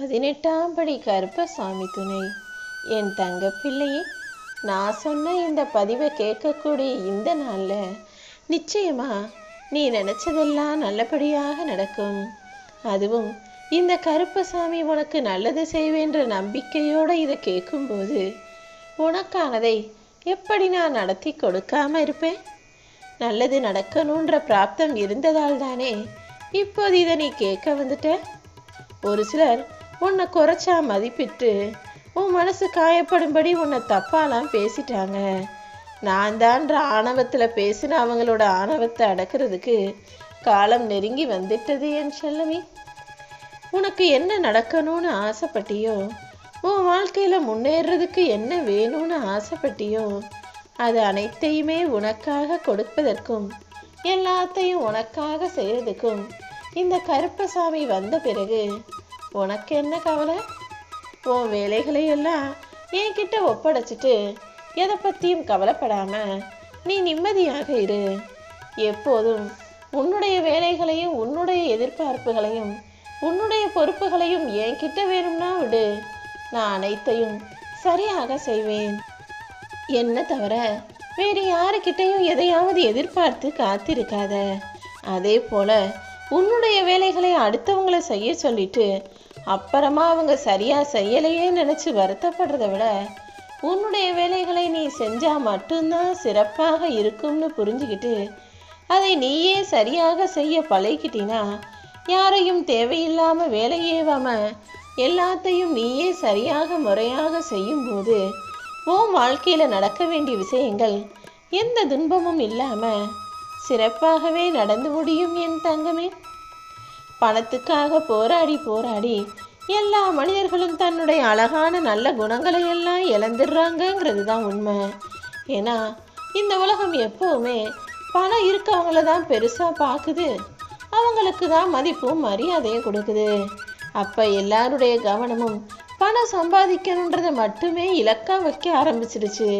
பதினெட்டாம் படி கருப்பசாமி துணை. என் தங்க பிள்ளையே நான் சொன்ன இந்த பதிவை கேட்கக்கூடிய இந்த நாளில் நிச்சயமா நீ நினைச்சதெல்லாம் நல்லபடியாக நடக்கும். அதுவும் இந்த கருப்பசாமி உனக்கு நல்லது செய்வேன்ற நம்பிக்கையோடு இதை கேட்கும்போது உனக்கானதை எப்படி நான் நடத்தி கொடுக்காம இருப்பேன்? நல்லது நடக்கணுன்ற பிராப்தம் இருந்ததால் தானே இப்போது இதை நீ கேட்க வந்துட்ட ஒரு சிலர் உன்னை குறைச்சா மதிப்பிட்டு உன் மனசு காயப்படும்படி உன்னை தப்பாலாம் பேசிட்டாங்க. நான் தான்ற ஆணவத்தில் பேசின அவங்களோட ஆணவத்தை அடக்கிறதுக்கு காலம் நெருங்கி வந்துட்டது என் செல்லமே. உனக்கு என்ன நடக்கணும்னு ஆசைப்பட்டியோ உன் வாழ்க்கையில் முன்னேறதுக்கு என்ன வேணும்னு ஆசைப்பட்டியோ அது அனைத்தையுமே உனக்காக கொடுப்பதற்கும் எல்லாத்தையும் உனக்காக செய்யறதுக்கும் இந்த கருப்பசாமி வந்த பிறகு உனக்கு என்ன கவலை? உன் வேலைகளை எல்லாம் என்கிட்ட ஒப்படைச்சிட்டு எதை பற்றியும் கவலைப்படாம நீ நிம்மதியாக இரு. எப்போதும் உன்னுடைய வேலைகளையும் உன்னுடைய எதிர்பார்ப்புகளையும் உன்னுடைய பொறுப்புகளையும் என்கிட்ட வேணும்னா விடு. நான் அனைத்தையும் சரியாக செய்வேன். என்ன தவிர வேறு யாருக்கிட்டையும் எதையாவது எதிர்பார்த்து காத்திருக்காத. அதே போல உன்னுடைய வேலைகளை அடுத்தவங்களை செய்ய சொல்லிட்டு அப்புறமா அவங்க சரியா செய்யலையே நினைச்சு வருத்தப்படுறத விட உன்னுடைய வேலைகளை நீ செஞ்சா மட்டும்தான் சிறப்பாக இருக்கும்னு புரிஞ்சுக்கிட்டு அதை நீயே சரியாக செய்ய பழகிக்கிட்டினா யாரையும் தேவையில்லாம வேலையேவாம எல்லாத்தையும் நீயே சரியாக முறையாக செய்யும்போது உன் வாழ்க்கையில் நடக்க வேண்டிய விஷயங்கள் எந்த துன்பமும் இல்லாம சிறப்பாகவே நடந்து முடியும் என் தங்கமே. பணத்துக்காக போராடி போராடி எல்லா மனிதர்களும் தன்னுடைய அழகான நல்ல குணங்களை எல்லாம் இழந்துடுறாங்கங்கிறது தான் உண்மை. ஏன்னா இந்த உலகம் எப்பவுமே பணம் இருக்கவங்கள தான் பெருசாக பார்க்குது. அவங்களுக்கு தான் மதிப்பும் மரியாதையும் கொடுக்குது. அப்போ எல்லாருடைய கவனமும் பணம் சம்பாதிக்கணுன்றதை மட்டுமே இலக்காக வைக்க ஆரம்பிச்சிடுச்சு.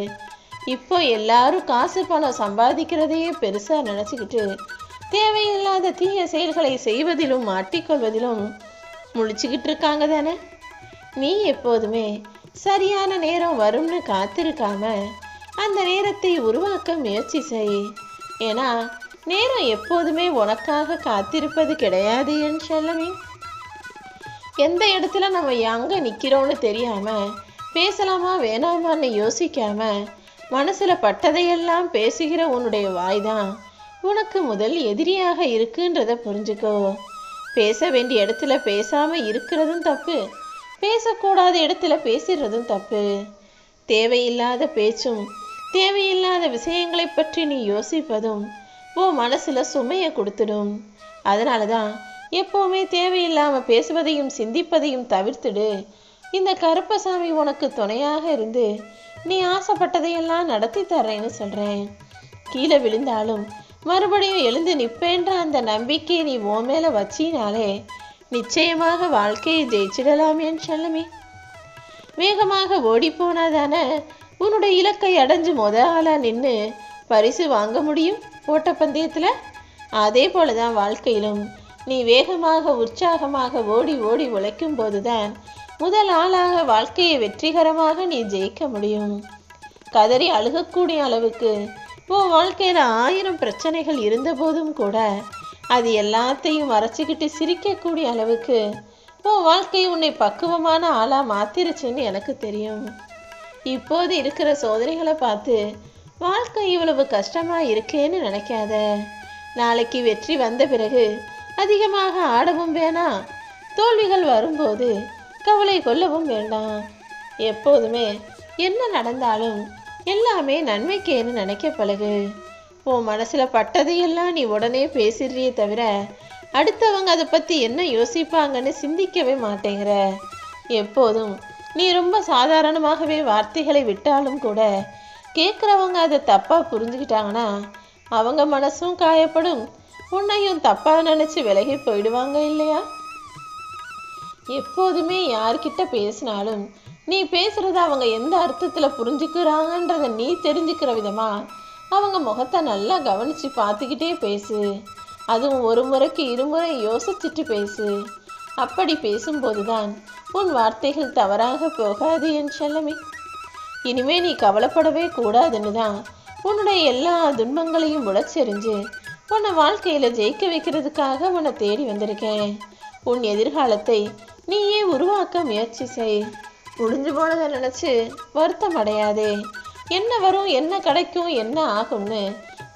இப்போ எல்லாரும் காசு பணம் சம்பாதிக்கிறதையே பெருசாக நினச்சிக்கிட்டு தேவையில்லாத தீய செயல்களை செய்வதிலும் மாட்டிக்கொள்வதிலும் முழிச்சுக்கிட்டு இருக்காங்க தானே? நீ எப்போதுமே சரியான நேரம் வரும்னு காத்திருக்காம அந்த நேரத்தை உருவாக்க முயற்சி செய். ஏன்னா நேரம் எப்போதுமே உனக்காக காத்திருப்பது கிடையாது என் செல்லமே எந்த இடத்துல நம்ம எங்க நிக்கிறோம்னு தெரியாம பேசலாமா வேணாமான்னு யோசிக்காம மனசுல பட்டதையெல்லாம் பேசுகிற உன்னுடைய வாய்தான் உனக்கு முதல் எதிரியாக இருக்குன்றத புரிஞ்சுக்கோ. பேச வேண்டிய இடத்துல பேசாம இருக்கிறதும் தப்பு. பேசக்கூடாத இடத்துல பேசிடுறதும் தப்பு. தேவையில்லாத பேச்சும் தேவையில்லாத விஷயங்களை பற்றி நீ யோசிப்பதும் உன் மனசுல சுமையை கொடுத்துடும். அதனால தான் எப்பவுமே தேவையில்லாம பேசுவதையும் சிந்திப்பதையும் தவிர்த்துடு. இந்த கருப்பசாமி உனக்கு துணையாக இருந்து நீ ஆசைப்பட்டதையெல்லாம் நடத்தி தர்றேன்னு சொல்றேன். கீழே விழுந்தாலும் மறுபடியும் எழுந்து நிற்பேன்ற அந்த நம்பிக்கையை நீ ஓ மேலே வச்சினாலே நிச்சயமாக வாழ்க்கையை ஜெயிச்சிடலாம் என் செல்லமே. வேகமாக ஓடிப்போனாதான போனாதானே உன்னுடைய இலக்கை அடைஞ்சு முத ஆளாக நின்று பரிசு வாங்க முடியும் ஓட்டப்பந்தயத்தில்? அதே போல தான் வாழ்க்கையிலும் நீ வேகமாக உற்சாகமாக ஓடி ஓடி உழைக்கும் போதுதான் முதல் ஆளாக வாழ்க்கையை வெற்றிகரமாக நீ ஜெயிக்க முடியும். கதறி அழுகக்கூடிய அளவுக்கு உன் வாழ்க்கையில் ஆயிரம் பிரச்சனைகள் இருந்தபோதும் கூட அது எல்லாத்தையும் மறைச்சிக்கிட்டு சிரிக்கக்கூடிய அளவுக்கு உன் வாழ்க்கை உன்னை பக்குவமான ஆளாக மாத்திருச்சுன்னு எனக்கு தெரியும். இப்போது இருக்கிற சோதனைகளை பார்த்து வாழ்க்கை இவ்வளவு கஷ்டமாக இருக்கேன்னு நினைக்காத. நாளைக்கு வெற்றி வந்த பிறகு அதிகமாக ஆடவும் வேணாம் தோல்விகள் வரும்போது கவலை கொள்ளவும் வேண்டாம். எப்போதுமே என்ன நடந்தாலும் எல்லாமே நன்மைக்கேன்னு நினைக்க பழகு. உன் மனசுல பட்டதையெல்லாம் நீ உடனே பேசிடுறியே தவிர அடுத்தவங்க அதை பத்தி என்ன யோசிப்பாங்கன்னு சிந்திக்கவே மாட்டேங்கிற. எப்போதும் நீ ரொம்ப சாதாரணமாகவே வார்த்தைகளை விட்டாலும் கூட கேட்குறவங்க அதை தப்பாக புரிஞ்சுக்கிட்டாங்கன்னா அவங்க மனசும் காயப்படும். உன்னையும் தப்பாக நினச்சி விலகி போயிடுவாங்க இல்லையா? எப்போதுமே யார்கிட்ட பேசினாலும் நீ பேசுறத அவங்க எந்த அர்த்தத்துல புரிஞ்சுக்கிறாங்கன்றத நீ தெரிஞ்சுக்கிற விதமா? அவங்க முகத்தை நல்லா கவனிச்சு பார்த்துக்கிட்டே பேசு. அதுவும் ஒரு முறைக்கு இருமுறை யோசிச்சுட்டு பேசு. அப்படி பேசும்போதுதான் உன் வார்த்தைகள் தவறாக போகாது என் செல்லமே. இனிமே நீ கவலைப்படவே கூடாதுன்னு தான் உன்னுடைய எல்லா துன்பங்களையும் உடச்செறிஞ்சு உன்னை வாழ்க்கையில ஜெயிக்க வைக்கிறதுக்காக உன்னை தேடி வந்திருக்கேன். உன் எதிர்காலத்தை நீயே உருவாக்க முயற்சி செய். முடிஞ்சு போனதை நினச்சி வருத்தம் அடையாதே. என்ன வரும் என்ன கிடைக்கும் என்ன ஆகும்னு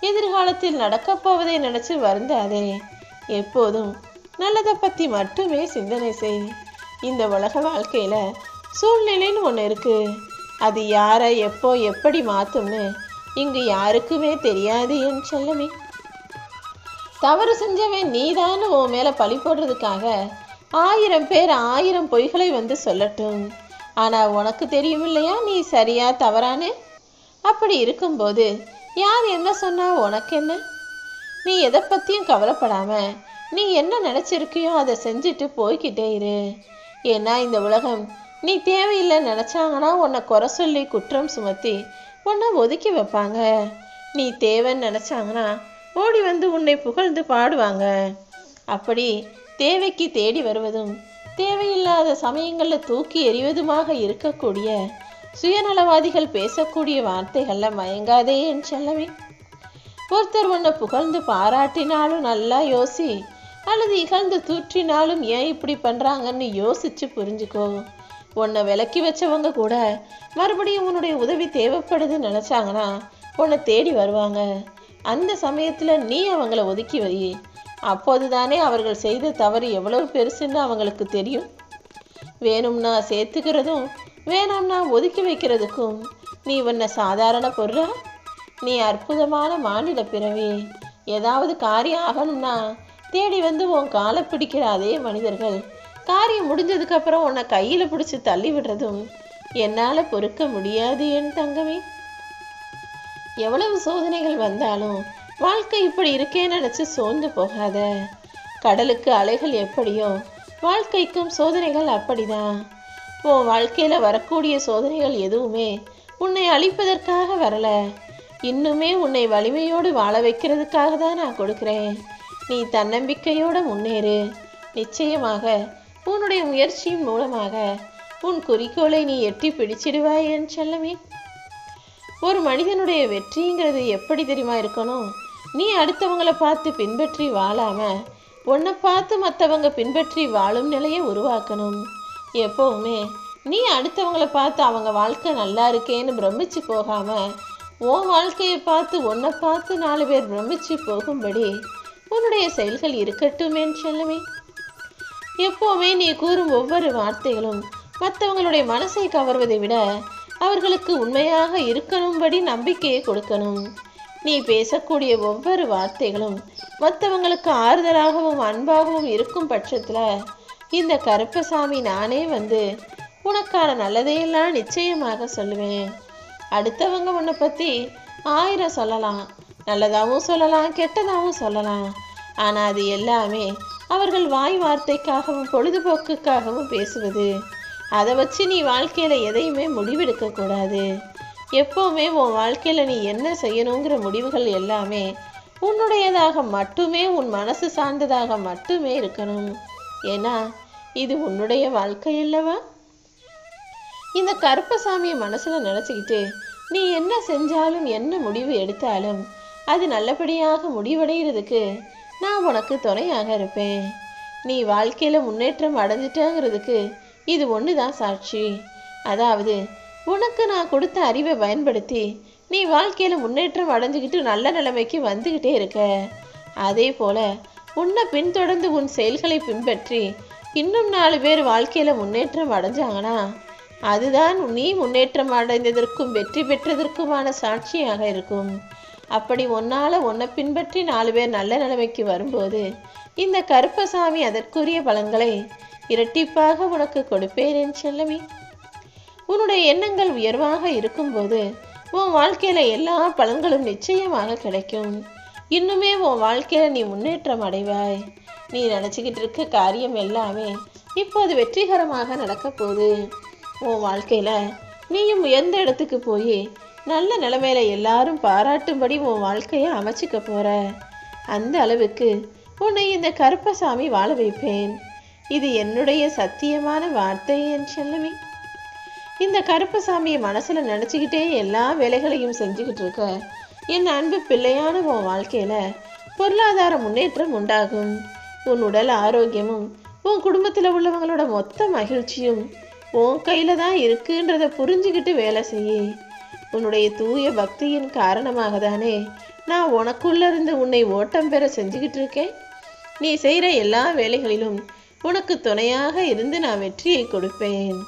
எதிர்காலத்தில் நடக்கப் போவதை நினச்சி வருந்தாதே. எப்போதும் நல்லதை பற்றி மட்டுமே சிந்தனை செய். இந்த உலக வாழ்க்கையில் சூழ்நிலைன்னு ஒன்று இருக்குது அது யாரை எப்போ எப்படி மாற்றும்னு இங்கு யாருக்குமே தெரியாது என் செல்லமே. தவறு செஞ்சவன் நீதான்னு உன் மேலே பழி போடுறதுக்காக ஆயிரம் பேர் ஆயிரம் பொய்களை வந்து சொல்லட்டும். ஆனால் உனக்கு தெரியும் இல்லையா நீ சரியா தவறானே? அப்படி இருக்கும்போது யார் என்ன சொன்னா உனக்கு என்ன? நீ எதை பற்றியும் கவலைப்படாம நீ என்ன நினச்சிருக்கியோ அதை செஞ்சுட்டு போய்கிட்டே இரு. ஏன்னா இந்த உலகம் நீ தேவையில்லை நினச்சாங்கன்னா உன்னை குறை சொல்லி குற்றம் சுமத்தி உன்னை ஒதுக்கி வைப்பாங்க. நீ தேவைன்னு நினச்சாங்கன்னா ஓடி வந்து உன்னை புகழ்ந்து பாடுவாங்க. அப்படி தேவைக்கு தேடி வருவதும் தேவையில்லாத சமயங்களில் தூக்கி எறிவதுமாக இருக்கக்கூடிய சுயநலவாதிகள் பேசக்கூடிய வார்த்தைகள்ல மயங்காதே என் செல்லமே. ஒருத்தர் உன்னை புகழ்ந்து பாராட்டினாலும் நல்லா யோசி அல்லது இகழ்ந்து தூற்றினாலும் ஏன் இப்படி பண்ணுறாங்கன்னு யோசிச்சு புரிஞ்சுக்கோ. உன்னை விலக்கி வச்சவங்க கூட மறுபடியும் உன்னுடைய உதவி தேவைப்படுதுன்னு நினச்சாங்கன்னா உன்னை தேடி வருவாங்க. அந்த சமயத்தில் நீ அவங்கள ஒதுக்கி வை. அப்போதுதானே அவர்கள் செய்த தவறு எவ்வளவு பெருசுன்னு அவங்களுக்கு தெரியும். வேணும்னா சேர்த்துக்கிறதும் வேணாம்னா ஒதுக்கி வைக்கிறதுக்கும் நீ உன்னை சாதாரண பொருளா? நீ அற்புதமான மாநில பிறவி. ஏதாவது காரியம் ஆகணும்னா தேடி வந்து உன் காலை பிடிக்கிற அதே மனிதர்கள். காரியம் முடிஞ்சதுக்கப்புறம் உன்னை கையில் பிடிச்சி தள்ளி விடுறதும் என்னால் பொறுக்க முடியாது என் தங்கமே. எவ்வளவு சோதனைகள் வந்தாலும் வாழ்க்கை இப்படி இருக்கேன்னு நினச்சி சோர்ந்து போகாத. கடலுக்கு அலைகள் எப்படியோ? வாழ்க்கைக்கும் சோதனைகள் அப்படிதான். உன் வாழ்க்கையில் வரக்கூடிய சோதனைகள் எதுவுமே உன்னை அழிப்பதற்காக வரல. இன்னுமே உன்னை வலிமையோடு வாழ வைக்கிறதுக்காக தான் நான் கொடுக்குறேன். நீ தன்னம்பிக்கையோடு முன்னேறு. நிச்சயமாக உன்னுடைய முயற்சியின் மூலமாக உன் குறிக்கோளை நீ எட்டி பிடிச்சிடுவாய் என் செல்லமே. ஒரு மனிதனுடைய வெற்றிங்கிறது எப்படி தெரியுமா இருக்கணும்? நீ அடுத்தவங்களை பார்த்து பின்பற்றி வாழாம உன்னை பார்த்து மற்றவங்க பின்பற்றி வாழும் நிலையை உருவாக்கணும். எப்பவுமே நீ அடுத்தவங்களை பார்த்து அவங்க வாழ்க்கை நல்லா இருக்கேன்னு பிரமிச்சு போகாம உன் வாழ்க்கையை பார்த்து உன்னை பார்த்து நாலு பேர் பிரமிச்சு போகும்படி உன்னுடைய செயல்கள் இருக்கட்டுமேன்னு சொல்லுமே. எப்போவுமே நீ கூறும் ஒவ்வொரு வார்த்தைகளும் மற்றவங்களுடைய மனசை கவர்வதை விட அவர்களுக்கு உண்மையாக இருக்கணும்படி நம்பிக்கையை கொடுக்கணும். நீ பேசக்கூடிய ஒவ்வொரு வார்த்தைகளும் மற்றவங்களுக்கு ஆறுதலாகவும் அன்பாகவும் இருக்கும் பட்சத்தில் இந்த கருப்பசாமி நானே வந்து உனக்கான நல்லதையெல்லாம் நிச்சயமாக சொல்லுவேன். அடுத்தவங்க உன்னை பற்றி ஆயிரம் சொல்லலாம் நல்லதாகவும் சொல்லலாம் கெட்டதாகவும் சொல்லலாம். ஆனால் அது எல்லாமே அவர்கள் வாய் வார்த்தைக்காகவும் பொழுதுபோக்குக்காகவும் பேசுவது. அதை வச்சு நீ வாழ்க்கையில் எதையுமே முடிவெடுக்கக்கூடாது எப்போவுமே உன் வாழ்க்கையில் நீ என்ன செய்யணுங்கிற முடிவுகள் எல்லாமே உன்னுடையதாக மட்டுமே உன் மனசு சார்ந்ததாக மட்டுமே இருக்கணும். ஏன்னா இது உன்னுடைய வாழ்க்கை அல்லவா? இந்த கருப்பசாமியை மனசில் நினச்சிக்கிட்டு நீ என்ன செஞ்சாலும் என்ன முடிவு எடுத்தாலும் அது நல்லபடியாக முடிவடைகிறதுக்கு நான் உனக்கு துணையாக இருப்பேன். நீ வாழ்க்கையில் முன்னேற்றம் அடைஞ்சிட்டங்கிறதுக்கு இது ஒன்று தான் சாட்சி. அதாவது உனக்கு நான் கொடுத்த அறிவை பயன்படுத்தி நீ வாழ்க்கையில் முன்னேற்றம் அடைஞ்சுக்கிட்டு நல்ல நிலைமைக்கு வந்துக்கிட்டே இருக்க. அதே போல உன்னை பின்தொடர்ந்து உன் செயல்களை பின்பற்றி இன்னும் நாலு பேர் வாழ்க்கையில் முன்னேற்றம் அடைஞ்சாங்கன்னா அதுதான் நீ முன்னேற்றம் அடைந்ததற்கும் வெற்றி பெற்றதற்குமான சாட்சியாக இருக்கும். அப்படி உன்னால உன்னை பின்பற்றி நாலு பேர் நல்ல நிலைமைக்கு வரும்போது இந்த கருப்பசாமி அதற்குரிய பலன்களை இரட்டிப்பாக உனக்கு கொடுப்பேன் என் செல்லமே. உன்னுடைய எண்ணங்கள் உயர்வாக இருக்கும்போது உன் வாழ்க்கையில எல்லா பலன்களும் நிச்சயமாக கிடைக்கும். இன்னுமே உன் வாழ்க்கையில நீ முன்னேற்றம் அடைவாய். நீ நினச்சிக்கிட்டு இருக்க காரியம் எல்லாமே இப்போது வெற்றிகரமாக நடக்க போகுது. உன் வாழ்க்கையில நீயும் உயர்ந்த இடத்துக்கு போய் நல்ல நிலைமையில எல்லாரும் பாராட்டும்படி உன் வாழ்க்கையை அமைச்சிக்க போற. அந்த அளவுக்கு உன்னை இந்த கருப்பசாமி வாழ வைப்பேன். இது என்னுடைய சத்தியமான வார்த்தை என் செல்லமே. இந்த கருப்பசாமியை மனசில் நினச்சிக்கிட்டே எல்லா வேலைகளையும் செஞ்சுக்கிட்டு இருக்க. என் அன்பு பிள்ளையான உன் வாழ்க்கையில் பொருளாதார முன்னேற்றம் உண்டாகும். உன் உடல் ஆரோக்கியமும் உன் குடும்பத்தில் உள்ளவங்களோட மொத்த மகிழ்ச்சியும் உன் கையில் தான் இருக்குன்றத புரிஞ்சுக்கிட்டு வேலை செய்ய. உன்னுடைய தூய பக்தியின் காரணமாக தானே நான் உனக்குள்ளேருந்து உன்னை ஓட்டம் பெற செஞ்சுக்கிட்டு இருக்கேன். நீ செய்கிற எல்லா வேலைகளிலும் உனக்கு துணையாக இருந்து நான் வெற்றியை கொடுப்பேன்.